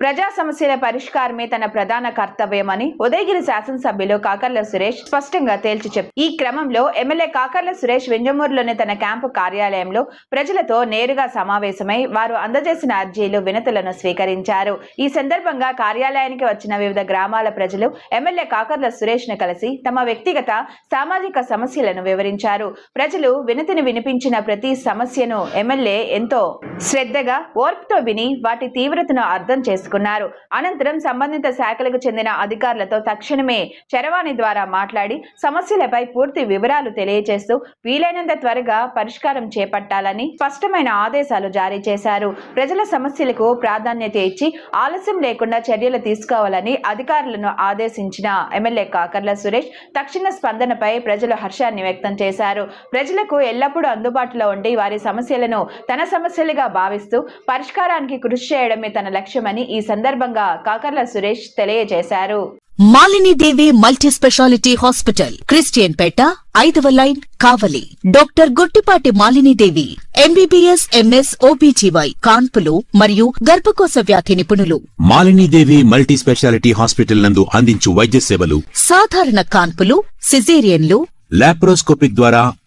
ప్రజా సమస్యల పరిష్కారమే తన ప్రధాన కర్తవ్యమని ఉదయగిరి శాసనసభ్యులు కాకర్ల సురేష్ స్పష్టంగా తేల్చి చెప్పారు ఈ క్రమంలో ఎమ్మెల్యే కాకర్ల సురేష్ వెంజమూరులోని తన క్యాంపు కార్యాలయంలో ప్రజలతో నేరుగా సమావేశమై వారు అందజేసిన అర్జీలు వినతులను స్వీకరించారు. ఈ సందర్భంగా కార్యాలయానికి వచ్చిన వివిధ గ్రామాల ప్రజలు ఎమ్మెల్యే కాకర్ల సురేష్ను కలిసి తమ వ్యక్తిగత సామాజిక సమస్యలను వివరించారు. ప్రజలు వినతిని వినిపించిన ప్రతి సమస్యను ఎమ్మెల్యే ఎంతో శ్రద్ధగా ఓర్పుతో విని వాటి తీవ్రతను అర్థం చేసుకున్నారు అనంతరం సంబంధిత శాఖలకు చెందిన అధికారులతో తక్షణమే చరవాణి ద్వారా మాట్లాడి సమస్యలపై పూర్తి వివరాలు తెలియజేస్తూ వీలైనంత త్వరగా పరిష్కారం చేపట్టాలని స్పష్టమైన ఆదేశాలు జారీ చేశారు. ప్రజల సమస్యలకు ప్రాధాన్యత ఇచ్చి ఆలస్యం లేకుండా చర్యలు తీసుకోవాలని అధికారులను ఆదేశించిన ఎమ్మెల్యే కాకర్ల సురేష్ తక్షణ స్పందనపై ప్రజలు హర్షాన్ని వ్యక్తం చేశారు. ప్రజలకు ఎల్లప్పుడూ అందుబాటులో ఉండి వారి సమస్యలను తన సమస్యలుగా భావిస్తూ పరిష్కారానికి కృషి చేయడమే తన లక్ష్యమని ఈ సందర్భంగా కాకర్ల సురేష్ తెలియజేశారు. Malinidevi multi speciality hospital Christian Peta ఐదవ line Kavali. Doctor Gottipati Malinidevi MBBS MS OBGY కాన్పులు మరియు గర్భకోశ వ్యాధి నిపుణులు. మాలినీదేవి మల్టీ స్పెషాలిటీ హాస్పిటల్ నందు అందించు వైద్య సేవలు సాధారణ కాన్పులు సిజేరియన్లు లాప్రోస్కోపిక్ ద్వారా